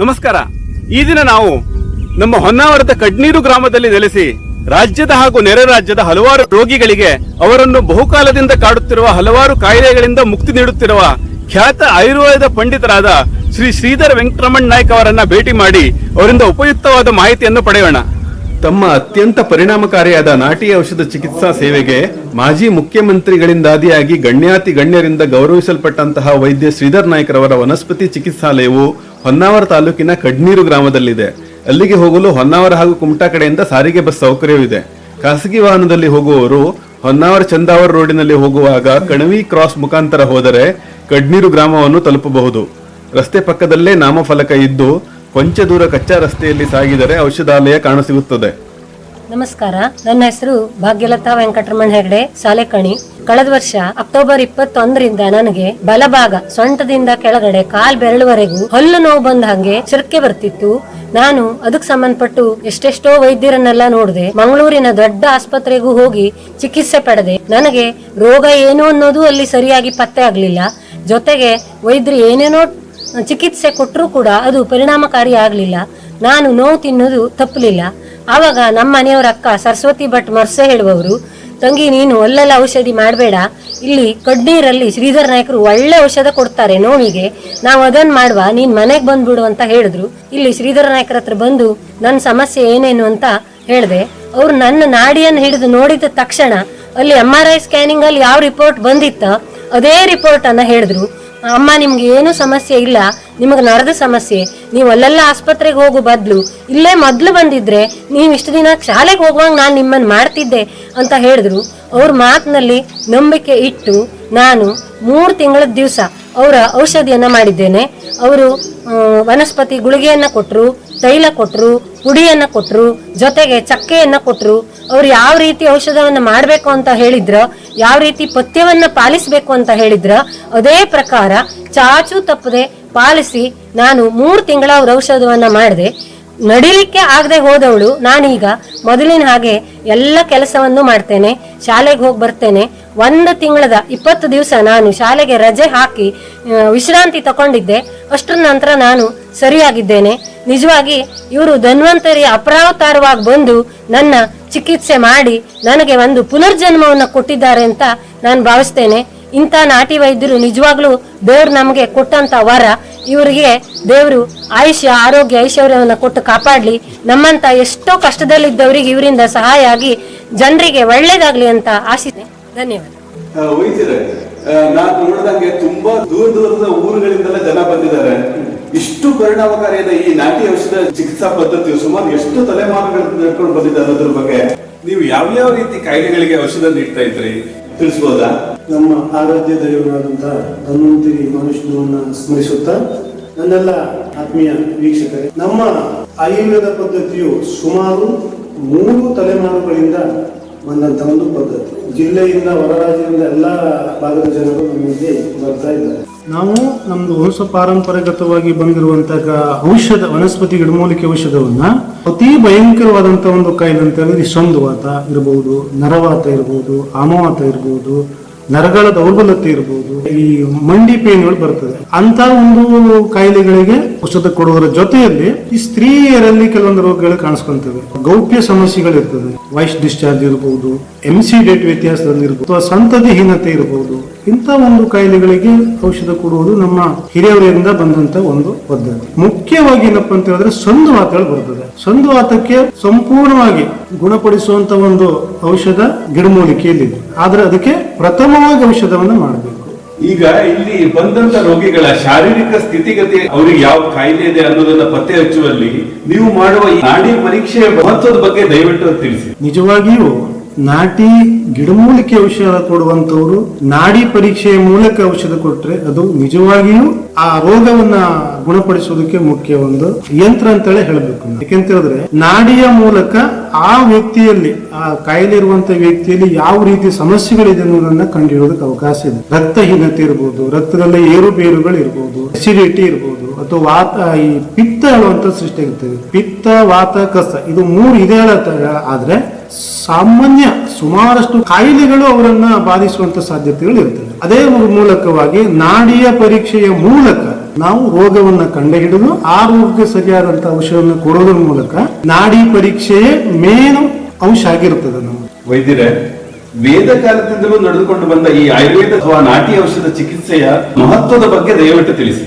ನಮಸ್ಕಾರ. ಈ ದಿನ ನಾವು ನಮ್ಮ ಹೊನ್ನಾವರದ ಕಡ್ನೀರು ಗ್ರಾಮದಲ್ಲಿ ನೆಲೆಸಿ ರಾಜ್ಯದ ಹಾಗೂ ನೆರೆ ರಾಜ್ಯದ ಹಲವಾರು ರೋಗಿಗಳಿಗೆ ಅವರನ್ನು ಬಹುಕಾಲದಿಂದ ಕಾಡುತ್ತಿರುವ ಹಲವಾರು ಕಾಯಿಲೆಗಳಿಂದ ಮುಕ್ತಿ ನೀಡುತ್ತಿರುವ ಖ್ಯಾತ ಆಯುರ್ವೇದ ಪಂಡಿತರಾದ ಶ್ರೀ ಶ್ರೀಧರ್ ವೆಂಕಟರಮಣ್ ನಾಯ್ಕ ಅವರನ್ನ ಭೇಟಿ ಮಾಡಿ ಅವರಿಂದ ಉಪಯುಕ್ತವಾದ ಮಾಹಿತಿಯನ್ನು ಪಡೆಯೋಣ. ತಮ್ಮ ಅತ್ಯಂತ ಪರಿಣಾಮಕಾರಿಯಾದ ನಾಟಿ ಔಷಧ ಚಿಕಿತ್ಸಾ ಸೇವೆಗೆ ಮಾಜಿ ಮುಖ್ಯಮಂತ್ರಿಗಳಿಂದಾದಿಯಾಗಿ ಗಣ್ಯಾತಿ ಗಣ್ಯರಿಂದ ಗೌರವಿಸಲ್ಪಟ್ಟಂತಹ ವೈದ್ಯ ಶ್ರೀಧರ್ ನಾಯ್ಕರವರ ವನಸ್ಪತಿ ಚಿಕಿತ್ಸಾಲಯವು ಹೊನ್ನಾವರ ತಾಲೂಕಿನ ಕಡ್ನೀರು ಗ್ರಾಮದಲ್ಲಿದೆ. ಅಲ್ಲಿಗೆ ಹೋಗಲು ಹೊನ್ನಾವರ ಹಾಗೂ ಕುಮಟಾ ಕಡೆಯಿಂದ ಸಾರಿಗೆ ಬಸ್ ಸೌಕರ್ಯವಿದೆ. ಖಾಸಗಿ ವಾಹನದಲ್ಲಿ ಹೋಗುವವರು ಹೊನ್ನಾವರ ಚಂದಾವರ ರೋಡಿನಲ್ಲಿ ಹೋಗುವಾಗ ಕಣವಿ ಕ್ರಾಸ್ ಮುಖಾಂತರ ಹೋದರೆ ಕಡ್ನೀರು ಗ್ರಾಮವನ್ನು ತಲುಪಬಹುದು. ರಸ್ತೆ ಪಕ್ಕದಲ್ಲೇ ನಾಮಫಲಕ ಇದ್ದು ಕೊಂಚ ಕಚ್ಚಾ ರಸ್ತೆಯಲ್ಲಿ ಸಾಗಿದರೆ ಔಷಧಾಲಯ ಕಾಣಸಿಗುತ್ತದೆ ನಮಸ್ಕಾರ. ನನ್ನ ಹೆಸರು ಭಾಗ್ಯಲತಾ ವೆಂಕಟರಮಣ ಹೆಗಡೆ, ಸಾಲೆಕಣಿ. ಕಳೆದ ವರ್ಷ ಅಕ್ಟೋಬರ್ ಇಪ್ಪತ್ತೊಂದರಿಂದ ನನಗೆ ಬಲಭಾಗ, ಸೊಂಟದಿಂದ ಕೆಳಗಡೆ ಕಾಲ್ ಬೆರಳುವರೆಗೂ ಹೊಲ್ಲು ನೋವು ಬಂದ ಹಂಗೆ ಚಿರಕೆ ಬರ್ತಿತ್ತು. ನಾನು ಅದಕ್ಕೆ ಸಂಬಂಧಪಟ್ಟು ಎಷ್ಟೆಷ್ಟೋ ವೈದ್ಯರನ್ನೆಲ್ಲ ನೋಡಿದೆ, ಮಂಗಳೂರಿನ ದೊಡ್ಡ ಆಸ್ಪತ್ರೆಗೂ ಹೋಗಿ ಚಿಕಿತ್ಸೆ ಪಡೆದೆ. ನನಗೆ ರೋಗ ಏನು ಅನ್ನೋದು ಅಲ್ಲಿ ಸರಿಯಾಗಿ ಪತ್ತೆ ಆಗ್ಲಿಲ್ಲ. ಜೊತೆಗೆ ವೈದ್ಯರು ಏನೇನೋ ಚಿಕಿತ್ಸೆ ಕೊಟ್ಟರೂ ಕೂಡ ಅದು ಪರಿಣಾಮಕಾರಿ ಆಗಲಿಲ್ಲ. ನಾನು ನೋವು ತಿನ್ನೋದು ತಪ್ಪಲಿಲ್ಲ. ಆವಾಗ ನಮ್ಮ ಮನೆಯವರ ಅಕ್ಕ ಸರಸ್ವತಿ ಭಟ್ ಮರ್ಸೆ ಹೇಳುವವರು, ತಂಗಿ, ನೀನು ಒಳ್ಳೆಲ್ಲ ಔಷಧಿ ಮಾಡಬೇಡ. ಇಲ್ಲಿ ಕಡ್ನೀರಲ್ಲಿ ಶ್ರೀಧರ್ ನಾಯಕರು ಒಳ್ಳೆ ಔಷಧ ಕೊಡ್ತಾರೆ ನೋವಿಗೆ. ನಾವು ಅದನ್ನ ಮಾಡುವ, ನೀನು ಮನೆಗೆ ಬಂದ್ಬಿಡು ಅಂತ ಹೇಳಿದ್ರು. ಇಲ್ಲಿ ಶ್ರೀಧರ ನಾಯಕರ ಹತ್ರ ಬಂದು ನನ್ನ ಸಮಸ್ಯೆ ಏನೇನು ಅಂತ ಹೇಳಿದೆ. ಅವ್ರು ನನ್ನ ನಾಡಿಯನ್ನು ಹಿಡಿದು ನೋಡಿದ ತಕ್ಷಣ ಅಲ್ಲಿ ಎಂ ಆರ್ ಐ ಸ್ಕ್ಯಾನಿಂಗ್ ಅಲ್ಲಿ ಯಾವ ರಿಪೋರ್ಟ್ ಬಂದಿತ್ತ, ಅದೇ ರಿಪೋರ್ಟ್ ಅನ್ನ ಹೇಳಿದ್ರು. ಅಮ್ಮ, ನಿಮ್ಗೆ ಏನು ಸಮಸ್ಯೆ ಇಲ್ಲ. ನಿಮಗೆ ನರದ ಸಮಸ್ಯೆ. ನೀವು ಅಲ್ಲೆಲ್ಲ ಆಸ್ಪತ್ರೆಗೆ ಹೋಗು ಬದಲು. ಇಲ್ಲೇ ಮೊದಲು ಬಂದಿದ್ರೆ ನೀವು ಇಷ್ಟು ದಿನ ಶಾಲೆಗೆ ಹೋಗುವಾಗ ನಾನು ನಿಮ್ಮನ್ನು ಮಾಡ್ತಿದ್ದೆ ಅಂತ ಹೇಳಿದ್ರು. ಅವ್ರ ಮಾತಿನಲ್ಲಿ ನಂಬಿಕೆ ಇಟ್ಟು ನಾನು ಮೂರು ತಿಂಗಳ ದಿವಸ ಅವರ ಔಷಧಿಯನ್ನ ಮಾಡಿದ್ದೇನೆ. ಅವರು ವನಸ್ಪತಿ ಗುಳಿಗೆಯನ್ನ ಕೊಟ್ಟರು ತೈಲ ಕೊಟ್ಟರು ಪುಡಿಯನ್ನ ಕೊಟ್ಟರು ಜೊತೆಗೆ ಚಕ್ಕೆಯನ್ನ ಕೊಟ್ಟರು ಅವ್ರು ಯಾವ ರೀತಿ ಔಷಧವನ್ನ ಮಾಡಬೇಕು ಅಂತ ಹೇಳಿದ್ರ ಯಾವ ರೀತಿ ಪಥ್ಯವನ್ನ ಪಾಲಿಸಬೇಕು ಅಂತ ಹೇಳಿದ್ರ, ಅದೇ ಪ್ರಕಾರ ಚಾಚು ತಪ್ಪದೆ ಪಾಲಿಸಿ ನಾನು ಮೂರು ತಿಂಗಳ ಅವ್ರ ಔಷಧವನ್ನ ಮಾಡಿದೆ. ನಡಿಲಿಕ್ಕೆ ಆಗದೆ ಹೋದವಳು, ನಾನೀಗ ಮೊದಲಿನ ಹಾಗೆ ಎಲ್ಲ ಕೆಲಸವನ್ನು ಮಾಡ್ತೇನೆ, ಶಾಲೆಗೆ ಹೋಗಿ ಬರ್ತೇನೆ. ಒಂದು ತಿಂಗಳದ ಇಪ್ಪತ್ತು ದಿವಸ ನಾನು ಶಾಲೆಗೆ ರಜೆ ಹಾಕಿ ವಿಶ್ರಾಂತಿ ತಗೊಂಡಿದ್ದೆ ಅಷ್ಟರ ನಂತರ ನಾನು ಸರಿಯಾಗಿದ್ದೇನೆ. ನಿಜವಾಗಿ ಇವರು ಧನ್ವಂತರಿ ಅಪರಾವತಾರವಾಗಿ ಬಂದು ನನ್ನ ಚಿಕಿತ್ಸೆ ಮಾಡಿ ನನಗೆ ಒಂದು ಪುನರ್ಜನ್ಮವನ್ನು ಕೊಟ್ಟಿದ್ದಾರೆ ಅಂತ ನಾನು ಭಾವಿಸ್ತೇನೆ. ಇಂಥ ನಾಟಿ ವೈದ್ಯರು ನಿಜವಾಗ್ಲೂ ದೇವ್ರು ನಮಗೆ ಕೊಟ್ಟಂತ ವರ, ಇವರಿಗೆ ದೇವರು ಆಯುಷ್ಯ, ಆರೋಗ್ಯ, ಐಶ್ವರ್ಯವನ್ನು ಕೊಟ್ಟು ಕಾಪಾಡ್ಲಿ. ನಮ್ಮಂತ ಎಷ್ಟೋ ಕಷ್ಟದಲ್ಲಿದ್ದವರಿಗೆ ಇವರಿಂದ ಸಹಾಯ ಆಗಿ ಜನರಿಗೆ ಒಳ್ಳೇದಾಗ್ಲಿ ಅಂತ ಆಶಿಸಿದೆ ಧನ್ಯವಾದ. ನಾನು ನೋಡಿದಂಗೆ ತುಂಬಾ ದೂರ ದೂರದ ಊರುಗಳಿಂದಲೇ ಜನ ಬಂದಿದ್ದಾರೆ. ಇಷ್ಟು ಪರಿಣಾಮಕಾರಿಯಾದ ಈ ನಾಟಿ ಔಷಧ ಚಿಕಿತ್ಸಾ ಪದ್ಧತಿಯು ಸುಮಾರು ಎಷ್ಟು ತಲೆಮಾರುಗಳನ್ನು ನಡ್ಕೊಂಡು ಬಂದಿದೆ ಅನ್ನೋದ್ರ ಬಗ್ಗೆ ನೀವು ಯಾವ ಯಾವ ರೀತಿ ಕಾಯಿಲೆಗಳಿಗೆ ಔಷಧ ನೀಡ್ತಾ ಇದ್ರಿ? ತಿಳಿಸ್ಬೋದಾ? ನಮ್ಮ ಆರಾಧ್ಯ ದೈವನಾದಂತಹ ಧನ್ವಂತರಿ ಮನುಷ್ಯನನ್ನ ಸ್ಮರಿಸುತ್ತಾ ನನ್ನೆಲ್ಲ ಆತ್ಮೀಯ ವೀಕ್ಷಕರೇ, ನಮ್ಮ ಆಯುರ್ವೇದ ಪದ್ಧತಿಯು ಸುಮಾರು ಮೂರು ತಲೆಮಾರುಗಳಿಂದ ಬಂದಂತ ಒಂದು ಪದ್ಧತಿ. ಜಿಲ್ಲೆಯಿಂದ ಹೊರ ರಾಜ್ಯದಿಂದ ಎಲ್ಲ ಭಾಗದ ಜನರು ನಮಗೆ ಬರ್ತಾ ಇದ್ದಾರೆ. ನಾವು ನಮ್ದು ವಂಶ ಪಾರಂಪರಾಗತವಾಗಿ ಬಂದಿರುವಂತಹ ಔಷಧ, ವನಸ್ಪತಿ ಗಿಡಮೂಲಿಕೆ ಔಷಧವನ್ನ ಅತಿ ಭಯಂಕರವಾದಂತ ಒಂದು ಕಾಯಿಲೆ ಅಂತ ಹೇಳಿದ್ರೆ ಸಂಧುವಾತ ಇರಬಹುದು ನರವಾತ ಇರಬಹುದು ಆಮವಾತ ಇರಬಹುದು ನರಗಳ ದೌರ್ಬಲ್ಯತೆ ಇರಬಹುದು ಈ ಮಂಡಿ ಪೇನ್ಗಳು ಬರ್ತದೆ. ಅಂತ ಒಂದು ಕಾಯಿಲೆಗಳಿಗೆ ಔಷಧ ಕೊಡುವುದರ ಜೊತೆಯಲ್ಲಿ ಈ ಸ್ತ್ರೀಯರಲ್ಲಿ ಕೆಲವೊಂದು ರೋಗಗಳು ಕಾಣಿಸ್ಕೊಂತವೆ. ಗೌಪ್ಯ ಸಮಸ್ಯೆಗಳಿರ್ತದೆ. ವಾಯ್ಸ್ ಡಿಸ್ಚಾರ್ಜ್ ಇರಬಹುದು ಎಂ ಸಿ ಡೇಟ್ ವ್ಯತ್ಯಾಸದಲ್ಲಿ ಇರಬಹುದು ಅಥವಾ ಸಂತತಿಹೀನತೆ ಇರಬಹುದು ಇಂಥ ಒಂದು ಕಾಯಿಲೆಗಳಿಗೆ ಔಷಧ ಕೊಡುವುದು ನಮ್ಮ ಹಿರಿಯವರಿಂದ ಬಂದಂತ ಒಂದು ಪದ್ಧತಿ. ಮುಖ್ಯವಾಗಿ ಏನಪ್ಪಾ ಅಂತ ಹೇಳಿದ್ರೆ ಸಂಧುವಾತಗಳು ಬರ್ತದೆ. ಸಂಧುವಾತಕ್ಕೆ ಸಂಪೂರ್ಣವಾಗಿ ಗುಣಪಡಿಸುವಂತ ಒಂದು ಔಷಧ ಗಿಡಮೂಲಿಕೆಯಲ್ಲಿದೆ ಆದ್ರೆ ಅದಕ್ಕೆ ಪ್ರಥಮವಾಗಿ ಔಷಧವನ್ನು ಮಾಡಬೇಕು. ಈಗ ಇಲ್ಲಿ ಬಂದಂತ ರೋಗಿಗಳ ಶಾರೀರಿಕ ಸ್ಥಿತಿಗತಿ ಅವರಿಗೆ ಯಾವ ಕಾಯಿಲೆ ಇದೆ ಅನ್ನೋದನ್ನ ಪತ್ತೆ ಹಚ್ಚುವಲ್ಲಿ ನೀವು ಮಾಡುವ ಈ ನಾಡಿ ಪರೀಕ್ಷೆಯ ಮಹತ್ವದ ಬಗ್ಗೆ ದಯವಿಟ್ಟು ತಿಳಿಸಿ. ನಿಜವಾಗಿಯೂ ನಾಟಿ ಗಿಡಮೂಲಿಕೆ ಔಷಧ ಕೊಡುವಂತವರು ನಾಡಿ ಪರೀಕ್ಷೆಯ ಮೂಲಕ ಔಷಧ ಕೊಟ್ರೆ ಅದು ನಿಜವಾಗಿಯೂ ಆ ರೋಗವನ್ನ ಗುಣಪಡಿಸುವುದಕ್ಕೆ ಮುಖ್ಯ ಒಂದು ಯಂತ್ರ ಅಂತೇಳಿ ಹೇಳಬೇಕು ಯಾಕೆಂತ ಹೇಳಿದ್ರೆ ನಾಡಿಯ ಮೂಲಕ ಆ ವ್ಯಕ್ತಿಯಲ್ಲಿ, ಆ ಕಾಯಿಲೆ ಇರುವಂತ ವ್ಯಕ್ತಿಯಲ್ಲಿ ಯಾವ ರೀತಿ ಸಮಸ್ಯೆಗಳಿದೆ ಅನ್ನೋದನ್ನ ಕಂಡುಹಿಡಿಯೋದಕ್ಕೆ ಅವಕಾಶ ಇದೆ. ರಕ್ತಹೀನತೆ ಇರಬಹುದು ರಕ್ತದಲ್ಲಿ ಏರುಪೇರುಗಳು ಇರಬಹುದು ಅಸಿಡಿಟಿ ಇರಬಹುದು ಅಥವಾ ವಾತ, ಈ ಪಿತ್ತ ಹೇಳುವಂತ ಸೃಷ್ಟಿ ಆಗುತ್ತದೆ ಪಿತ್ತ, ವಾತ, ಕಸ, ಇದು ಮೂರು ಇದೆ ಆದ್ರೆ ಸಾಮಾನ್ಯ ಸುಮಾರಷ್ಟು ಕಾಯಿಲೆಗಳು ಅವರನ್ನ ಬಾಧಿಸುವಂತ ಸಾಧ್ಯತೆಗಳು ಇರ್ತದೆ ಅದೇ ಮೂಲಕವಾಗಿ ನಾಡಿಯ ಪರೀಕ್ಷೆಯ ಮೂಲಕ ನಾವು ರೋಗವನ್ನ ಕಂಡುಹಿಡಿದು ಆ ರೋಗಕ್ಕೆ ಸರಿಯಾದಂತ ಔಷಧವನ್ನು ಕೊಡೋದ್ರ ಮೂಲಕ ನಾಡಿ ಪರೀಕ್ಷೆಯೇ ಮೇನ್ ಅಂಶ ಆಗಿರುತ್ತದೆ ನಾವು ವೈದ್ಯರೇ, ವೇದ ಕಾಲದಿಂದಲೂ ನಡೆದುಕೊಂಡು ಬಂದ ಈ ಆಯುರ್ವೇದ ಅಥವಾ ನಾಟಿ ಔಷಧ ಚಿಕಿತ್ಸೆಯ ಮಹತ್ವದ ಬಗ್ಗೆ ದಯವಿಟ್ಟು ತಿಳಿಸಿ.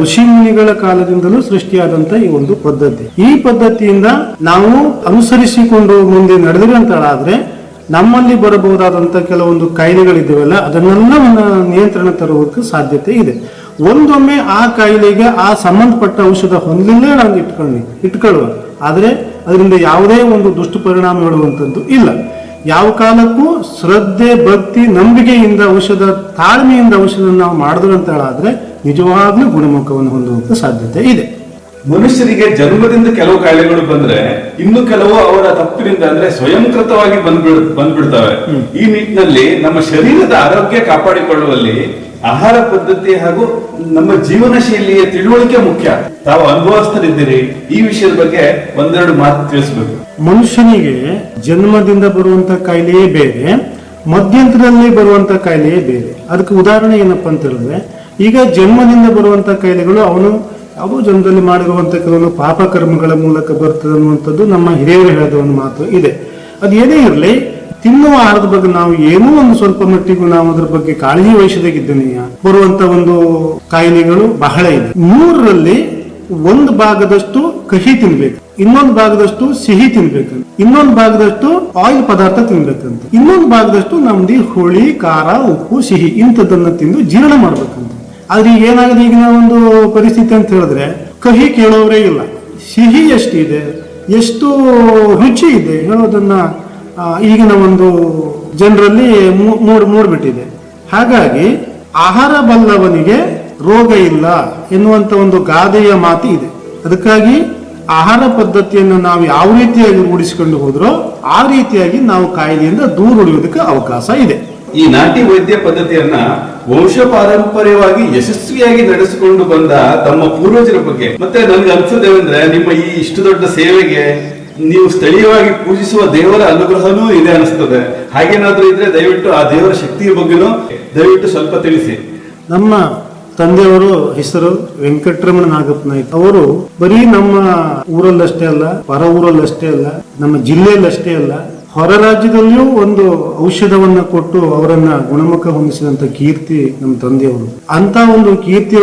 ಋಷಿ ಮುನಿಗಳ ಕಾಲದಿಂದಲೂ ಸೃಷ್ಟಿಯಾದಂತ ಈ ಒಂದು ಪದ್ಧತಿ. ಈ ಪದ್ಧತಿಯಿಂದ ನಾವು ಅನುಸರಿಸಿಕೊಂಡು ಮುಂದೆ ನಡೆದಿರುವಂತಾದ್ರೆ ನಮ್ಮಲ್ಲಿ ಬರಬಹುದಾದಂತ ಕೆಲವೊಂದು ಕಾಯಿಲೆಗಳಿದ್ದೇವಲ್ಲ, ಅದನ್ನೆಲ್ಲ ನಿಯಂತ್ರಣ ತರುವುದಕ್ಕೆ ಸಾಧ್ಯತೆ ಇದೆ. ಒಂದೊಮ್ಮೆ ಆ ಕಾಯಿಲೆಗೆ ಆ ಸಂಬಂಧಪಟ್ಟ ಔಷಧ ಹೊಂದಲಿಲ್ಲ ನಾವು ಇಟ್ಕೊಳ್ಳಿ, ಇಟ್ಕೊಳ್ಳುವ. ಆದರೆ ಅದರಿಂದ ಯಾವುದೇ ಒಂದು ದುಷ್ಪರಿಣಾಮ ಹೇಳುವಂಥದ್ದು ಇಲ್ಲ. ಯಾವ ಕಾಲಕ್ಕೂ ಶ್ರದ್ಧೆ ಭಕ್ತಿ ನಂಬಿಕೆಯಿಂದ ಔಷಧ ತಾಳ್ಮೆಯಿಂದ ಔಷಧ ನಾವು ಮಾಡಿದ್ರು ಅಂತ ಹೇಳಾದ್ರೆ ನಿಜವಾಗ್ಲೂ ಗುಣಮುಖವನ್ನು ಹೊಂದುವಂತ ಸಾಧ್ಯತೆ ಇದೆ. ಮನುಷ್ಯರಿಗೆ ಜನ್ಮದಿಂದ ಕೆಲವು ಕಾಯಿಲೆಗಳು ಬಂದ್ರೆ ಇನ್ನು ಕೆಲವು ಅವರ ತಪ್ಪಿನಿಂದ ಅಂದ್ರೆ ಸ್ವಯಂಕೃತವಾಗಿ ಬಂದ್ಬಿಡ್ ಬಂದ್ಬಿಡ್ತವೆ. ಈ ನಿಟ್ಟಿನಲ್ಲಿ ನಮ್ಮ ಶರೀರದ ಆರೋಗ್ಯ ಕಾಪಾಡಿಕೊಳ್ಳುವಲ್ಲಿ ಆಹಾರ ಪದ್ಧತಿ ಹಾಗೂ ನಮ್ಮ ಜೀವನ ಶೈಲಿಯ ತಿಳುವಳಿಕೆ ಮುಖ್ಯ. ತಾವು ಅನುಭವಿಸ್ತಲಿದ್ದೀರಿ ಈ ವಿಷಯದ ಬಗ್ಗೆ ಒಂದೆರಡು ಮಾತು ತಿಳಿಸ್ಬೇಕು. ಮನುಷ್ಯನಿಗೆ ಜನ್ಮದಿಂದ ಬರುವಂತ ಕಾಯಿಲೆಯೇ ಬೇರೆ, ಮಧ್ಯಂತರದಲ್ಲಿ ಬರುವಂತ ಕಾಯಿಲೆಯೇ ಬೇರೆ. ಅದಕ್ಕೆ ಉದಾಹರಣೆ ಏನಪ್ಪಾ ಅಂತ ಹೇಳಿದ್ರೆ, ಈಗ ಜನ್ಮದಿಂದ ಬರುವಂತ ಕಾಯಿಲೆಗಳು ಅವನು ಯಾವುದೋ ಜನ್ಮದಲ್ಲಿ ಮಾಡಿರುವಂತ ಕೆಲವೊಂದು ಪಾಪ ಕರ್ಮಗಳ ಮೂಲಕ ಬರ್ತದೆ ಅನ್ನುವಂಥದ್ದು ನಮ್ಮ ಹಿರಿಯರು ಹೇಳಿದ ಒಂದು ಮಾತು ಇದೆ. ಅದು ಏನೇ ಇರಲಿ, ತಿನ್ನುವ ಆಹಾರದ ಬಗ್ಗೆ ನಾವು ಏನೋ ಒಂದು ಸ್ವಲ್ಪ ಮಟ್ಟಿಗೂ ನಾವು ಅದ್ರ ಬಗ್ಗೆ ಕಾಳಜಿ ವಹಿಸದಾಗಿದ್ದೇನೆ ಬರುವಂತ ಒಂದು ಕಾಯಿಲೆಗಳು ಬಹಳ ಇದೆ. ಮೂರರಲ್ಲಿ ಒಂದು ಭಾಗದಷ್ಟು ಕಹಿ ತಿನ್ಬೇಕು. ಇನ್ನೊಂದು ಭಾಗದಷ್ಟು ಸಿಹಿ ತಿನ್ಬೇಕಂತ. ಇನ್ನೊಂದು ಭಾಗದಷ್ಟು ಆಯಿಲ್ ಪದಾರ್ಥ ತಿನ್ಬೇಕಂತ. ಇನ್ನೊಂದು ಭಾಗದಷ್ಟು ನಮ್ದು ಹುಳಿ, ಖಾರ, ಉಪ್ಪು, ಸಿಹಿ ಇಂಥದ್ದನ್ನ ತಿಂದು ಜೀರ್ಣ ಮಾಡ್ಬೇಕಂತ. ಆದ್ರೆ ಈಗ ಏನಾಗಿದೆ ಈಗಿನ ಒಂದು ಪರಿಸ್ಥಿತಿ ಅಂತ ಹೇಳಿದ್ರೆ, ಕಹಿ ಕೇಳೋರೇ ಇಲ್ಲ. ಸಿಹಿ ಎಷ್ಟಿದೆ? ಎಷ್ಟು ರುಚಿ ಇದೆ ಹೇಳೋದನ್ನ ಈಗಿನ ಒಂದು ಜನರಲ್ಲಿ ಮೂಡ್, ಮೂಡ್ಬಿಟ್ಟಿದೆ. ಹಾಗಾಗಿ ಆಹಾರ ಬಲ್ಲವನಿಗೆ ರೋಗ ಇಲ್ಲ ಎನ್ನುವಂತ ಒಂದು ಗಾದೆಯ ಮಾತು ಇದೆ ಅದಕ್ಕಾಗಿ ಆಹಾರ ಪದ್ಧತಿಯನ್ನು ನಾವು ಯಾವ ರೀತಿಯಾಗಿ ರೂಢಿಸಿಕೊಂಡು ಹೋದ್ರೋ ಆ ರೀತಿಯಾಗಿ ನಾವು ಕಾಯಿಲೆಯಿಂದ ದೂರ ಉಳಿಯೋದಕ್ಕೆ ಅವಕಾಶ ಇದೆ. ಈ ನಾಟಿ ವೈದ್ಯ ಪದ್ಧತಿಯನ್ನ ವಂಶ ಪಾರಂಪರ್ಯವಾಗಿ ಯಶಸ್ವಿಯಾಗಿ ನಡೆಸಿಕೊಂಡು ಬಂದ ತಮ್ಮ ಪೂರ್ವಜರ ಬಗ್ಗೆ. ಮತ್ತೆ ನನ್ಗೆ ಅನ್ಸೋದೇನೆಂದ್ರೆ ನಿಮ್ಮ ಈ ಇಷ್ಟು ದೊಡ್ಡ ಸೇವೆಗೆ ನೀವು ಸ್ಥಳೀಯವಾಗಿ ಪೂಜಿಸುವ ದೇವರ ಅನುಗ್ರಹನೂ ಇದೆ ಅನಿಸ್ತದೆ. ಹಾಗೇನಾದ್ರೂ ಇದ್ರೆ ದಯವಿಟ್ಟು ಆ ದೇವರ ಶಕ್ತಿಯ ಬಗ್ಗೆನೂ ದಯವಿಟ್ಟು ಸ್ವಲ್ಪ ತಿಳಿಸಿ. ನಮ್ಮ ತಂದೆಯವರು ಹೆಸರು ವೆಂಕಟರಮಣ ನಾಗಪ್ಪ ನಾಯ್ಕ ಅವರು ಬರೀ ನಮ್ಮ ಊರಲ್ಲಷ್ಟೇ ಅಲ್ಲ ಹೊರ ಊರಲ್ಲಷ್ಟೇ ಅಲ್ಲ, ನಮ್ಮ ಜಿಲ್ಲೆಯಲ್ಲಷ್ಟೇ ಅಲ್ಲ, ಹೊರ ರಾಜ್ಯದಲ್ಲಿಯೂ ಒಂದು ಔಷಧವನ್ನ ಕೊಟ್ಟು ಅವರನ್ನ ಗುಣಮುಖ ಹೊಂದಿಸಿದಂತ ಕೀರ್ತಿ ನಮ್ಮ ತಂದೆಯವರು. ಅಂತ ಒಂದು ಕೀರ್ತಿ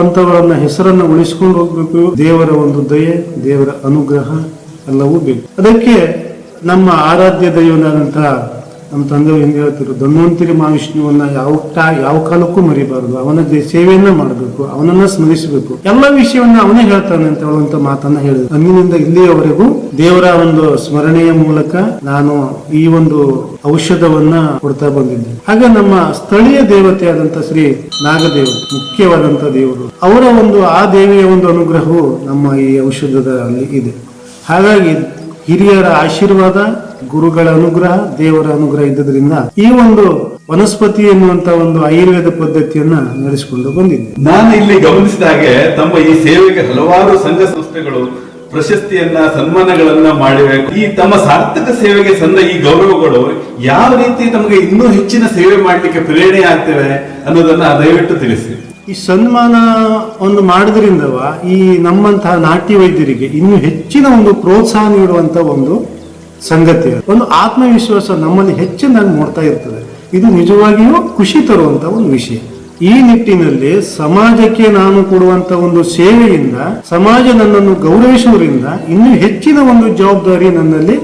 ಅಂತವರನ್ನ ಹೆಸರನ್ನ ಉಳಿಸ್ಕೊಂಡು ಹೋಗ್ಬೇಕು. ದೇವರ ಒಂದು ದಯೆ, ದೇವರ ಅನುಗ್ರಹ ಎಲ್ಲವೂ ಬೇಕು. ಅದಕ್ಕೆ ನಮ್ಮ ಆರಾಧ್ಯ ದೈವನಾದಂತಹ ನಮ್ಮ ತಂದೆ ಹಿಂದೆ ಹೇಳ್ತಿದ್ರು, ಧನ್ವಂತರಿ ಮಹಾವಿಷ್ಣುವನ್ನ ಯಾವ ಯಾವ ಕಾಲಕ್ಕೂ ಮರಿಬಾರದು. ಅವನ ಸೇವೆಯನ್ನ ಮಾಡಬೇಕು, ಅವನನ್ನ ಸ್ಮರಿಸಬೇಕು. ಎಲ್ಲ ವಿಷಯವನ್ನ ಅವನೇ ಹೇಳ್ತಾನೆ ಅಂತ ಹೇಳುವಂತ ಮಾತನ್ನ ಹೇಳಿದ್ರು. ಅಂದಿನಿಂದ ಇಲ್ಲಿಯವರೆಗೂ ದೇವರ ಒಂದು ಸ್ಮರಣೆಯ ಮೂಲಕ ನಾನು ಈ ಒಂದು ಔಷಧವನ್ನ ಕೊಡ್ತಾ ಬಂದಿದ್ದೆ ಹಾಗೆ ನಮ್ಮ ಸ್ಥಳೀಯ ದೇವತೆ ಆದಂತ ಶ್ರೀ ನಾಗದೇವರು ಮುಖ್ಯವಾದಂತ ದೇವರು, ಅವರ ಒಂದು, ಆ ದೇವಿಯ ಒಂದು ಅನುಗ್ರಹವು ನಮ್ಮ ಈ ಔಷಧದಲ್ಲಿ ಇದೆ. ಹಾಗಾಗಿ ಹಿರಿಯರ ಆಶೀರ್ವಾದ, ಗುರುಗಳ ಅನುಗ್ರಹ, ದೇವರ ಅನುಗ್ರಹ ಇದ್ದದ್ರಿಂದ ಈ ಒಂದು ವನಸ್ಪತಿ ಎನ್ನುವಂತ ಒಂದು ಆಯುರ್ವೇದ ಪದ್ಧತಿಯನ್ನ ನಡೆಸಿಕೊಂಡು ಬಂದಿದ್ದೆ. ನಾನು ಇಲ್ಲಿ ಗಮನಿಸಿದ ಹಾಗೆ ತಮ್ಮ ಈ ಸೇವೆಗೆ ಹಲವಾರು ಸಂಘ ಸಂಸ್ಥೆಗಳು ಪ್ರಶಸ್ತಿಯನ್ನ, ಸನ್ಮಾನಗಳನ್ನ ಮಾಡಿವೆ. ಈ ತಮ್ಮ ಸಾರ್ಥಕ ಸೇವೆಗೆ ಸಂದ ಈ ಗೌರವಗಳು ಯಾವ ರೀತಿ ತಮಗೆ ಇನ್ನೂ ಹೆಚ್ಚಿನ ಸೇವೆ ಮಾಡಲಿಕ್ಕೆ ಪ್ರೇರಣೆ ಆಗ್ತವೆ ಅನ್ನೋದನ್ನ ದಯವಿಟ್ಟು ತಿಳಿಸಿ. ಈ ಸನ್ಮಾನ ಒಂದು ಮಾಡಿದ್ರಿಂದವ ಈ ನಮ್ಮಂತಹ ನಾಟ್ಯ ವೈದ್ಯರಿಗೆ ಇನ್ನು ಹೆಚ್ಚಿನ ಒಂದು ಪ್ರೋತ್ಸಾಹ ನೀಡುವಂತ ಒಂದು ಸಂಗತಿ. ಒಂದು ಆತ್ಮವಿಶ್ವಾಸ ನಮ್ಮಲ್ಲಿ ಹೆಚ್ಚಿನಾಗಿ ನೋಡ್ತಾ ಇರ್ತದೆ ಇದು ನಿಜವಾಗಿಯೂ ಖುಷಿ ತರುವಂತ ಒಂದು ವಿಷಯ ಈ ನಿಟ್ಟಿನಲ್ಲಿ ಸಮಾಜಕ್ಕೆ ನಾನು ಕೊಡುವಂತ ಒಂದು ಸೇವೆಯಿಂದ, ಸಮಾಜ ನನ್ನನ್ನು ಗೌರವಿಸುವುದರಿಂದ ಇನ್ನೂ ಹೆಚ್ಚಿನ ಒಂದು ಜವಾಬ್ದಾರಿ ನನ್ನಲ್ಲಿ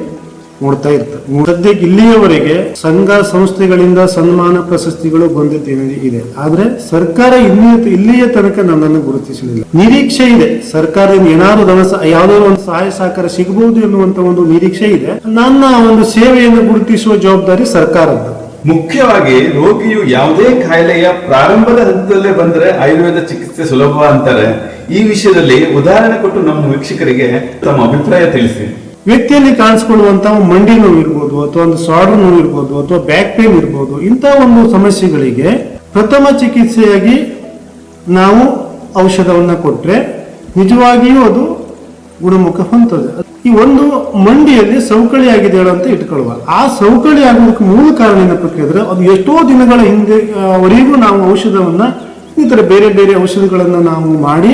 ನೋಡ್ತಾ ಇರ್ತಾರೆ. ಸದ್ಯಕ್ಕೆ ಇಲ್ಲಿಯವರೆಗೆ ಸಂಘ ಸಂಸ್ಥೆಗಳಿಂದ ಸನ್ಮಾನ ಪ್ರಶಸ್ತಿಗಳು ಬಂದಿದ್ದೇನೆ ಇದೆ. ಆದ್ರೆ ಸರ್ಕಾರ ಇಲ್ಲಿಯ ಇಲ್ಲಿಯ ತನಕ ನನ್ನನ್ನು ಗುರುತಿಸಲಿಲ್ಲ. ನಿರೀಕ್ಷೆ ಇದೆ. ಸರ್ಕಾರದಿಂದ ಏನಾದ್ರು ಧನ ಯಾವ್ದಾದ್ರು ಯಾವುದೋ ಒಂದು ಸಹಾಯ ಸಹಕಾರ ಸಿಗಬಹುದು ಎನ್ನುವಂತ ಒಂದು ನಿರೀಕ್ಷೆ ಇದೆ. ನನ್ನ ಒಂದು ಸೇವೆಯನ್ನು ಗುರುತಿಸುವ ಜವಾಬ್ದಾರಿ ಸರ್ಕಾರದ್ದು. ಮುಖ್ಯವಾಗಿ ರೋಗಿಯು ಯಾವುದೇ ಕಾಯಿಲೆಯ ಪ್ರಾರಂಭದ ಹಂತದಲ್ಲೇ ಬಂದ್ರೆ ಆಯುರ್ವೇದ ಚಿಕಿತ್ಸೆ ಸುಲಭ ಅಂತಾರೆ. ಈ ವಿಷಯದಲ್ಲಿ ಉದಾಹರಣೆ ಕೊಟ್ಟು ನಮ್ಮ ವೀಕ್ಷಕರಿಗೆ ತಮ್ಮ ಅಭಿಪ್ರಾಯ ತಿಳಿಸಿ. ವ್ಯಕ್ತಿಯಲ್ಲಿ ಕಾಣಿಸ್ಕೊಳ್ಳುವಂತ ಮಂಡಿ ನೋವು ಇರ್ಬೋದು ಅಥವಾ ಒಂದು ಸಾಡು ನೋವು ಇರ್ಬೋದು ಅಥವಾ ಬ್ಯಾಕ್ ಪೇನ್ ಇರ್ಬೋದು ಇಂಥ ಒಂದು ಸಮಸ್ಯೆಗಳಿಗೆ ಪ್ರಥಮ ಚಿಕಿತ್ಸೆಯಾಗಿ ನಾವು ಔಷಧವನ್ನು ಕೊಟ್ಟರೆ ನಿಜವಾಗಿಯೂ ಅದು ಗುಣಮುಖ ಹೊಂದದೆ ಈ ಒಂದು ಮಂಡಿಯಲ್ಲಿ ಸೌಕಳಿ ಆಗಿದೆ ಅಂತ ಇಟ್ಕೊಳ್ಳುವ. ಆ ಸೌಕಳಿ ಆಗೋದಕ್ಕೆ ಮೂಲ ಕಾರಣ ಏನಪ್ಪ ಕೇಳಿದ್ರೆ ಅದು ಎಷ್ಟೋ ದಿನಗಳ ಹಿಂದೆ ವರೆಗೂ ನಾವು ಔಷಧವನ್ನ ಇತರ ಬೇರೆ ಬೇರೆ ಔಷಧಗಳನ್ನು ನಾವು ಮಾಡಿ,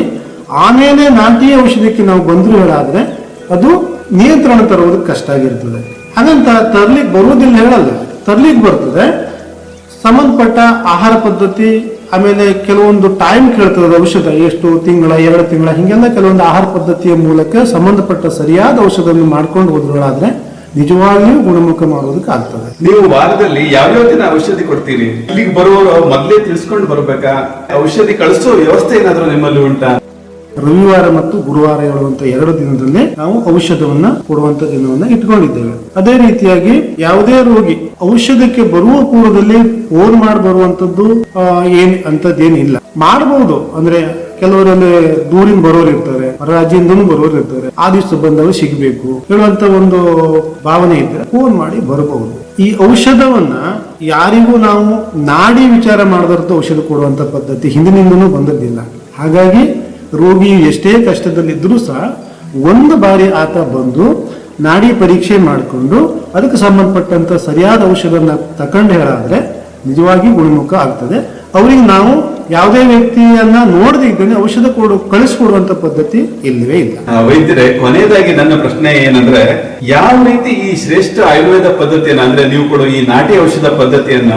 ಆಮೇಲೆ ನಾಟಿ ಔಷಧಕ್ಕೆ ನಾವು ಬಂದರೂ ಹೇಳಾದ್ರೆ ಅದು ನಿಯಂತ್ರಣ ತರುವುದಕ್ಕೆ ಕಷ್ಟ ಆಗಿರ್ತದೆ. ಹಾಗಂತ ತರ್ಲಿಕ್ಕೆ ಬರುವುದಿಲ್ಲ ಹೇಳಲ್ಲ. ತರ್ಲಿಕ್ಕೆ ಬರ್ತದೆ. ಸಂಬಂಧಪಟ್ಟ ಆಹಾರ ಪದ್ಧತಿ, ಆಮೇಲೆ ಕೆಲವೊಂದು ಟೈಮ್ ಕೇಳ್ತದೆ ಔಷಧ, ಎಷ್ಟು ತಿಂಗಳ, ಎರಡು ತಿಂಗಳ, ಹಿಂಗೆಲ್ಲ ಕೆಲವೊಂದು ಆಹಾರ ಪದ್ಧತಿಯ ಮೂಲಕ ಸಂಬಂಧಪಟ್ಟ ಸರಿಯಾದ ಔಷಧವನ್ನು ಮಾಡ್ಕೊಂಡು ಹೋದ್ರಾದ್ರೆ ನಿಜವಾಗಿಯೂ ಗುಣಮುಖ ಮಾಡೋದಕ್ಕೆ ಆಗ್ತದೆ ನೀವು ವಾರದಲ್ಲಿ ಯಾವ್ಯಾವ ದಿನ ಔಷಧಿ ಕೊಡ್ತೀರಿ? ಇಲ್ಲಿಗೆ ಬರುವವರು ಮೊದಲೇ ತಿಳಿಸ್ಕೊಂಡು ಬರ್ಬೇಕಾ? ಔಷಧಿ ಕಳಿಸೋ ವ್ಯವಸ್ಥೆ ಏನಾದರೂ ನಿಮ್ಮಲ್ಲಿ ಉಂಟಾ? ರವಿವಾರ ಮತ್ತು ಗುರುವಾರ ಹೇಳುವಂತ ಎರಡು ದಿನದಲ್ಲೇ ನಾವು ಔಷಧವನ್ನ ಕೊಡುವಂತ ದಿನವನ್ನ ಇಟ್ಕೊಂಡಿದ್ದೇವೆ. ಅದೇ ರೀತಿಯಾಗಿ ಯಾವುದೇ ರೋಗಿ ಔಷಧಕ್ಕೆ ಬರುವ ಪೂರ್ವದಲ್ಲಿ ಫೋನ್ ಮಾಡಿ ಬರುವಂತದ್ದು ಏನ್ ಅಂತದ್ದೇನಿಲ್ಲ. ಮಾಡಬಹುದು ಅಂದ್ರೆ ಕೆಲವರಲ್ಲಿ ದೂರಿನ ಬರೋರು ಇರ್ತಾರೆ, ರಾಜ್ಯದಿಂದನೂ ಬರೋರು ಇರ್ತಾರೆ, ಆ ದಿವಸ ಬಂದವರು ಸಿಗಬೇಕು ಹೇಳುವಂತ ಒಂದು ಭಾವನೆ ಇದ್ರೆ ಫೋನ್ ಮಾಡಿ ಬರಬಹುದು. ಈ ಔಷಧವನ್ನ ಯಾರಿಗೂ ನಾವು ನಾಡಿ ವಿಚಾರ ಮಾಡದಂತ ಔಷಧ ಕೊಡುವಂತ ಪದ್ಧತಿ ಹಿಂದಿನಿಂದನೂ ಬಂದದ್ದಿಲ್ಲ. ಹಾಗಾಗಿ ರೋಗಿ ಎಷ್ಟೇ ಕಷ್ಟದಲ್ಲಿದ್ದರೂ ಸಹ ಒಂದು ಬಾರಿ ಆತ ಬಂದು ನಾಡಿ ಪರೀಕ್ಷೆ ಮಾಡಿಕೊಂಡು ಅದಕ್ಕೆ ಸಂಬಂಧಪಟ್ಟಂತ ಸರಿಯಾದ ಔಷಧನ ತಕೊಂಡು ಹೇಳಾದ್ರೆ ನಿಜವಾಗಿ ಗುಣಮುಖ ಆಗ್ತದೆ. ಅವರಿಗೆ ನಾವು ಯಾವುದೇ ವ್ಯಕ್ತಿಯನ್ನ ನೋಡದೆ ಇದ್ದೇನೆ ಔಷಧ ಕೊಡು, ಕಳಿಸ್ಕೊಡುವಂತ ಪದ್ಧತಿ ಇಲ್ಲವೇ ಇಲ್ಲ. ವೈದ್ಯರೇ, ಕೊನೆಯದಾಗಿ ನನ್ನ ಪ್ರಶ್ನೆ ಏನಂದ್ರೆ, ಯಾವ ರೀತಿ ಈ ಶ್ರೇಷ್ಠ ಆಯುರ್ವೇದ ಪದ್ಧತಿಯನ್ನ, ಅಂದ್ರೆ ನೀವು ಕೊಡೋ ಈ ನಾಟಿ ಔಷಧ ಪದ್ಧತಿಯನ್ನ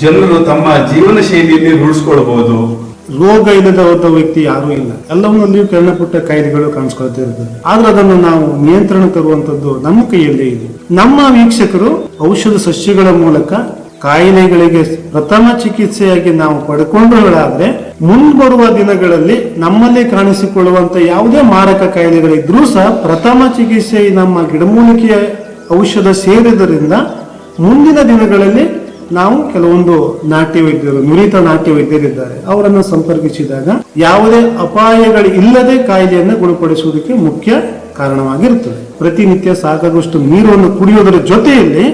ಜನರು ತಮ್ಮ ಜೀವನ ಶೈಲಿಯಲ್ಲಿ ರೂಢಿಸ್ಕೊಳ್ಬಹುದು? ರೋಗ ಇಲ್ಲದ ವ್ಯಕ್ತಿ ಯಾರೂ ಇಲ್ಲ. ಎಲ್ಲವನ್ನಲ್ಲಿಯೂ ಕೆಳಪುಟ್ಟ ಕಾಯಿಲೆಗಳು ಕಾಣಿಸ್ಕೊಳ್ತಾ ಇರ್ತದೆ ಆದ್ರೆ ಅದನ್ನು ನಾವು ನಿಯಂತ್ರಣ ತರುವಂತದ್ದು ನಮ್ಮ ಕೈಯಲ್ಲೇ ಇದೆ. ನಮ್ಮ ವೀಕ್ಷಕರು ಔಷಧ ಸಸ್ಯಗಳ ಮೂಲಕ ಕಾಯಿಲೆಗಳಿಗೆ ಪ್ರಥಮ ಚಿಕಿತ್ಸೆಯಾಗಿ ನಾವು ಪಡ್ಕೊಂಡ್ರಾದ್ರೆ ಮುಂಬರುವ ದಿನಗಳಲ್ಲಿ ನಮ್ಮಲ್ಲಿ ಕಾಣಿಸಿಕೊಳ್ಳುವಂತ ಯಾವುದೇ ಮಾರಕ ಕಾಯಿಲೆಗಳಿದ್ರೂ ಸಹ ಪ್ರಥಮ ಚಿಕಿತ್ಸೆ ನಮ್ಮ ಗಿಡಮೂಲಿಕೆಯ ಔಷಧ ಸೇರಿದ್ದರಿಂದ ಮುಂದಿನ ದಿನಗಳಲ್ಲಿ ನಾವು ಕೆಲವೊಂದು ನಾಟ್ಯ ವೈದ್ಯರು ನುರಿತ ನಾಟ್ಯ ವೈದ್ಯರಿದ್ದಾರೆ ಅವರನ್ನು ಸಂಪರ್ಕಿಸಿದಾಗ ಯಾವುದೇ ಅಪಾಯಗಳು ಇಲ್ಲದೆ ಕಾಯಿಲೆಯನ್ನು ಗುಣಪಡಿಸುವುದಕ್ಕೆ ಮುಖ್ಯ ಕಾರಣವಾಗಿರುತ್ತದೆ. ಪ್ರತಿನಿತ್ಯ ಸಾಕಾಗುವಷ್ಟು ನೀರನ್ನು ಕುಡಿಯುವುದರ ಜೊತೆಯಲ್ಲಿ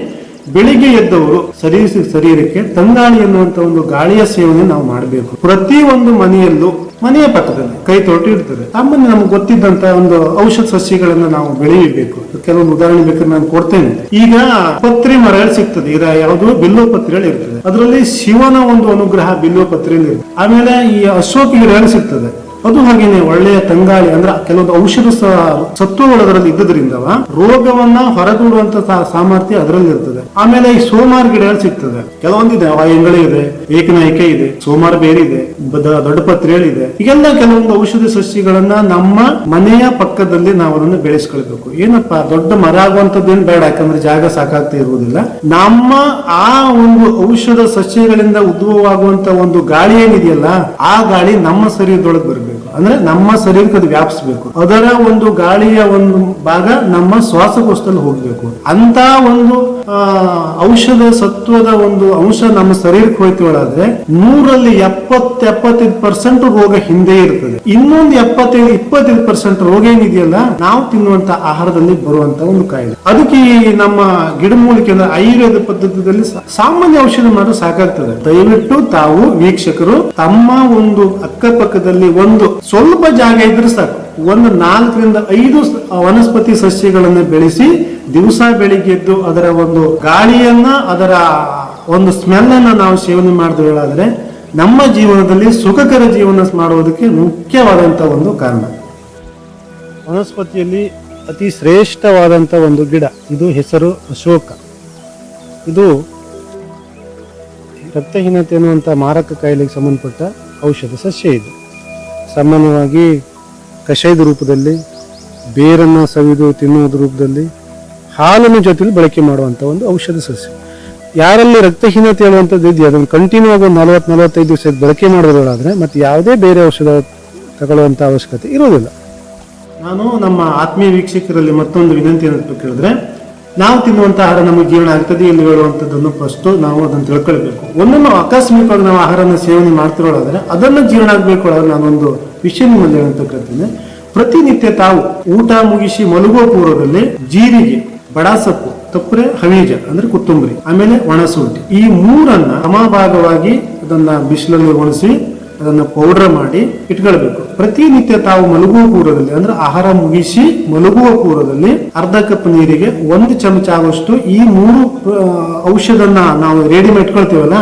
ಬೆಳಿಗ್ಗೆ ಎದ್ದವರು ಸರಿ ಶರೀರಕ್ಕೆ ತಂಗಾಳಿ ಎನ್ನುವಂತ ಒಂದು ಗಾಳಿಯ ಸೇವನೆ ನಾವು ಮಾಡಬೇಕು. ಪ್ರತಿ ಒಂದು ಮನೆಯಲ್ಲೂ ಮನೆಯ ಪಕ್ಕದಲ್ಲಿ ಕೈ ತೊಟ್ಟು ಇರ್ತದೆ ಸಾಮಾನ್ಯ ನಮ್ಗೆ ಗೊತ್ತಿದ್ದಂತ ಒಂದು ಔಷಧ ಸಸ್ಯಗಳನ್ನ ನಾವು ಬೆಳೆಯಬೇಕು. ಕೆಲವೊಂದು ಉದಾಹರಣೆ ಬೇಕಾದ್ರೆ ನಾನು ಕೊಡ್ತೇನೆ. ಈಗ ಪತ್ರಿ ಮರಗಳು ಸಿಗ್ತದೆ. ಇದ ಯಾವುದು ಬಿಲ್ಲು ಪತ್ರಿಗಳು ಇರ್ತದೆ. ಅದರಲ್ಲಿ ಶಿವನ ಒಂದು ಅನುಗ್ರಹ ಬಿಲ್ಲು ಪತ್ರಿಯಲ್ಲಿ ಇರ್ತದೆ. ಆಮೇಲೆ ಈ ಅಶೋಕ ಗಿಡಗಳು ಸಿಗ್ತದೆ. ಅದು ಹಾಗೇನೆ ಒಳ್ಳೆಯ ತಂಗಾಳಿ ಅಂದ್ರೆ ಕೆಲವೊಂದು ಔಷಧ ಸತ್ವಗಳು ಅದರಲ್ಲಿ ಇದ್ದುದರಿಂದ ರೋಗವನ್ನ ಹೊರದೂಡುವಂತ ಸಾಮರ್ಥ್ಯ ಅದರಲ್ಲಿ ಇರ್ತದೆ ಆಮೇಲೆ ಈ ಸೋಮಾರ್ ಗಿಡಗಳು ಸಿಗ್ತದೆ. ಕೆಲವೊಂದಿದೆ ಎಂಗಳೆ ಇದೆ, ಏಕನಾಯಿಕೆ ಇದೆ, ಸೋಮಾರ್ ಬೇರೆ ಇದೆ ದೊಡ್ಡ ಪತ್ರಿಗಳು ಹೇಳಿದೆ ಈಗೆಲ್ಲ ಕೆಲವೊಂದು ಔಷಧಿ ಸಸ್ಯಗಳನ್ನ ನಮ್ಮ ಮನೆಯ ಪಕ್ಕದಲ್ಲಿ ನಾವು ಅದನ್ನು ಬೆಳೆಸ್ಕೊಳ್ಬೇಕು. ಏನಪ್ಪಾ, ದೊಡ್ಡ ಮರ ಆಗುವಂತದ್ದೇನು ಬೇಡ, ಯಾಕಂದ್ರೆ ಜಾಗ ಸಾಕಾಗ್ತಾ ಇರುವುದಿಲ್ಲ. ನಮ್ಮ ಆ ಒಂದು ಔಷಧ ಸಸ್ಯಗಳಿಂದ ಉದ್ಭವವಾಗುವಂತ ಒಂದು ಗಾಳಿ ಏನಿದೆಯಲ್ಲ, ಆ ಗಾಳಿ ನಮ್ಮ ಶರೀರದೊಳಗೆ ಬರಬೇಕು. ಅಂದ್ರೆ ನಮ್ಮ ಶರೀರಕ್ಕೆ ಅದು ವ್ಯಾಪಿಸಬೇಕು. ಅದರ ಒಂದು ಗಾಳಿಯ ಒಂದು ಭಾಗ ನಮ್ಮ ಶ್ವಾಸಕೋಶದಲ್ಲಿ ಹೋಗ್ಬೇಕು. ಅಂತ ಒಂದು ಔಷಧ ಸತ್ವದ ಒಂದು ಅಂಶ ನಮ್ಮ ಶರೀರಕ್ಕೆ ಹೋಯ್ತೀವಳಾದ್ರೆ ನೂರಲ್ಲಿ ಎಪ್ಪತ್ ಎಪ್ಪತ್ತೈದು ಪರ್ಸೆಂಟ್ ರೋಗ ಹಿಂದೆ ಇರ್ತದೆ. ಇನ್ನೊಂದು ಎಪ್ಪತ್ತೈದು, ಇಪ್ಪತ್ತೈದು ಪರ್ಸೆಂಟ್ ರೋಗ ಏನಿದೆಯಲ್ಲ, ನಾವು ತಿನ್ನುವಂತ ಆಹಾರದಲ್ಲಿ ಬರುವಂತ ಒಂದು ಕಾಯಿಲೆ. ಅದಕ್ಕೆ ನಮ್ಮ ಗಿಡಮೂಲಿಕೆ ಅಂದ್ರೆ ಆಯುರ್ವೇದ ಪದ್ಧತಿಯಲ್ಲಿ ಸಾಮಾನ್ಯ ಔಷಧ ಮಾಡೋದು ಸಾಕಾಗ್ತದೆ. ದಯವಿಟ್ಟು ತಾವು ವೀಕ್ಷಕರು ತಮ್ಮ ಒಂದು ಅಕ್ಕಪಕ್ಕದಲ್ಲಿ ಒಂದು ಸ್ವಲ್ಪ ಜಾಗ ಇದ್ರೆ ಸಾಕು. ಒಂದು ನಾಲ್ಕರಿಂದ ಐದು ವನಸ್ಪತಿ ಸಸ್ಯಗಳನ್ನು ಬೆಳೆಸಿ ದಿವಸ ಬೆಳಿಗ್ಗೆ ಎದ್ದು ಅದರ ಒಂದು ಗಾಳಿಯನ್ನ, ಅದರ ಒಂದು ಸ್ಮೆಲ್ ಅನ್ನ ನಾವು ಸೇವನೆ ಮಾಡಿದ್ರೆ ನಮ್ಮ ಜೀವನದಲ್ಲಿ ಸುಖಕರ ಜೀವನ ಮಾಡುವುದಕ್ಕೆ ಮುಖ್ಯವಾದಂತ ಒಂದು ಕಾರಣ. ವನಸ್ಪತಿಯಲ್ಲಿ ಅತಿ ಶ್ರೇಷ್ಠವಾದಂತ ಒಂದು ಗಿಡ, ಇದು ಹೆಸರು ಅಶೋಕ. ಇದು ರಕ್ತಹೀನತೆ ಅನ್ನುವಂಥ ಮಾರಕ ಕಾಯಿಲೆಗೆ ಸಂಬಂಧಪಟ್ಟ ಔಷಧ ಸಸ್ಯ ಇದು. ಸಾಮಾನ್ಯವಾಗಿ ಕಷಾಯದ ರೂಪದಲ್ಲಿ, ಬೇರನ್ನು ಸವಿದು ತಿನ್ನೋದ್ರ ರೂಪದಲ್ಲಿ, ಹಾಲನ್ನು ಜೊತೆಲಿ ಬಳಕೆ ಮಾಡುವಂಥ ಒಂದು ಔಷಧ ಸಸ್ಯ. ಯಾರಲ್ಲಿ ರಕ್ತಹೀನತೆ ಹೇಳುವಂಥದ್ದು ಇದೆಯೋ? ಅದನ್ನು ಕಂಟಿನ್ಯೂ ಆಗಿ ನಲವತ್ತು, ನಲವತ್ತೈದು ದಿವಸ ಬಳಕೆ ಮಾಡೋದ್ರೊಳಾದ್ರೆ ಮತ್ತು ಯಾವುದೇ ಬೇರೆ ಔಷಧ ತಗೊಳ್ಳುವಂಥ ಅವಶ್ಯಕತೆ ಇರೋದಿಲ್ಲ ನಾನು ನಮ್ಮ ಆತ್ಮೀಯ ವೀಕ್ಷಕರಲ್ಲಿ ಮತ್ತೊಂದು ವಿನಂತಿ ಏನಂತ ಕೇಳಿದ್ರೆ ನಾವು ತಿನ್ನುವಂಥ ಆಹಾರ ನಮಗೆ ಜೀವನ ಆಗ್ತದೆ ಇಲ್ಲಿ ಹೇಳುವಂಥದ್ದನ್ನು ಫಸ್ಟು ನಾವು ಅದನ್ನು ತಿಳ್ಕೊಳ್ಬೇಕು. ಒಂದನ್ನು ಆಕಸ್ಮಿಕವಾಗಿ ನಾವು ಆಹಾರನ ಸೇವನೆ ಮಾಡ್ತಿರೋದಾದ್ರೆ ಅದನ್ನು ಜೀರ್ಣ ಆಗಬೇಕು ನಾನೊಂದು ವಿಷಯ ನಿಮ್ಮಲ್ಲಿ ಕೇಳ್ತೀನಿ ಪ್ರತಿನಿತ್ಯ ತಾವು ಊಟ ಮುಗಿಸಿ ಮಲಗುವ ಪೂರ್ವದಲ್ಲಿ ಜೀರಿಗೆ ಬಡಾಸಪ್ಪು ತಪ್ಪರೆ ಹವೀಜ ಅಂದ್ರೆ ಕೊತ್ತಂಬರಿ, ಆಮೇಲೆ ಒಣಸುಂಟಿ ಈ ಮೂರನ್ನ ಸಮಭಾಗವಾಗಿ ಅದನ್ನ ಬಿಸಿಲಲ್ಲಿ ಒಣಸಿ ಅದನ್ನ ಪೌಡರ್ ಮಾಡಿ ಇಟ್ಕೊಳ್ಬೇಕು. ಪ್ರತಿನಿತ್ಯ ತಾವು ಮಲಗುವ ಪೂರ್ವದಲ್ಲಿ ಅಂದ್ರೆ ಆಹಾರ ಮುಗಿಸಿ ಮಲಗುವ ಪೂರ್ವದಲ್ಲಿ ಅರ್ಧ ಕಪ್ ನೀರಿಗೆ ಒಂದು ಚಮಚ ಆಗುವಷ್ಟು ಈ ಮೂರು ಔಷಧನ್ನ ಔಷಧನ ನಾವು ರೆಡಿ ಇಟ್ಕೊಳ್ತೀವಲ್ಲ,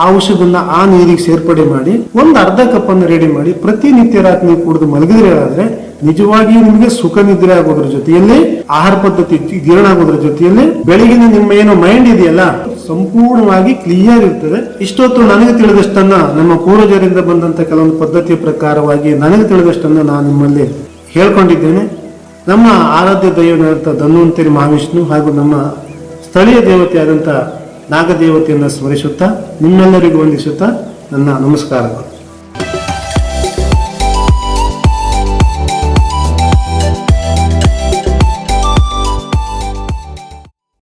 ಆ ಔಷಧನ ಆ ನೀರಿಗೆ ಸೇರ್ಪಡೆ ಮಾಡಿ ಒಂದು ಅರ್ಧ ಕಪ್ ಅನ್ನು ರೆಡಿ ಮಾಡಿ ಪ್ರತಿನಿತ್ಯ ರಾತ್ರಿ ನೀವು ಕುಡಿದು ಮಲಗಿದ್ರೆ ಆದ್ರೆ ನಿಜವಾಗಿ ನಿಮಗೆ ಸುಖ ನಿದ್ರೆ ಆಗೋದ್ರ ಜೊತೆಯಲ್ಲಿ, ಆಹಾರ ಪದ್ಧತಿ ಜೀರ್ಣ ಆಗೋದ್ರ ಜೊತೆಯಲ್ಲಿ, ಬೆಳಗಿನ ನಿಮ್ಮ ಏನು ಮೈಂಡ್ ಇದೆಯಲ್ಲ ಸಂಪೂರ್ಣವಾಗಿ ಕ್ಲಿಯರ್ ಇರ್ತದೆ. ಇಷ್ಟೊತ್ತು ನನಗೆ ತಿಳಿದಷ್ಟನ್ನ ನಮ್ಮ ಪೂರ್ವಜರಿಂದ ಬಂದಂತ ಕೆಲವೊಂದು ಪದ್ಧತಿಯ ಪ್ರಕಾರವಾಗಿ ನನಗೆ ತಿಳಿದಷ್ಟನ್ನ ನಾನು ನಿಮ್ಮಲ್ಲಿ ಹೇಳ್ಕೊಂಡಿದ್ದೇನೆ. ನಮ್ಮ ಆರಾಧ್ಯ ದೈವನಾದಂಥ ಧನ್ವಂತರಿ ಮಹಾವಿಷ್ಣು ಹಾಗೂ ನಮ್ಮ ಸ್ಥಳೀಯ ದೇವತೆಯಾದಂಥ ನಾಗದೇವತೆಯನ್ನು ಸ್ಮರಿಸುತ್ತಾ ನಿಮ್ಮೆಲ್ಲರಿಗೂ ವಂದಿಸುತ್ತಾ ನನ್ನ ನಮಸ್ಕಾರಗಳು.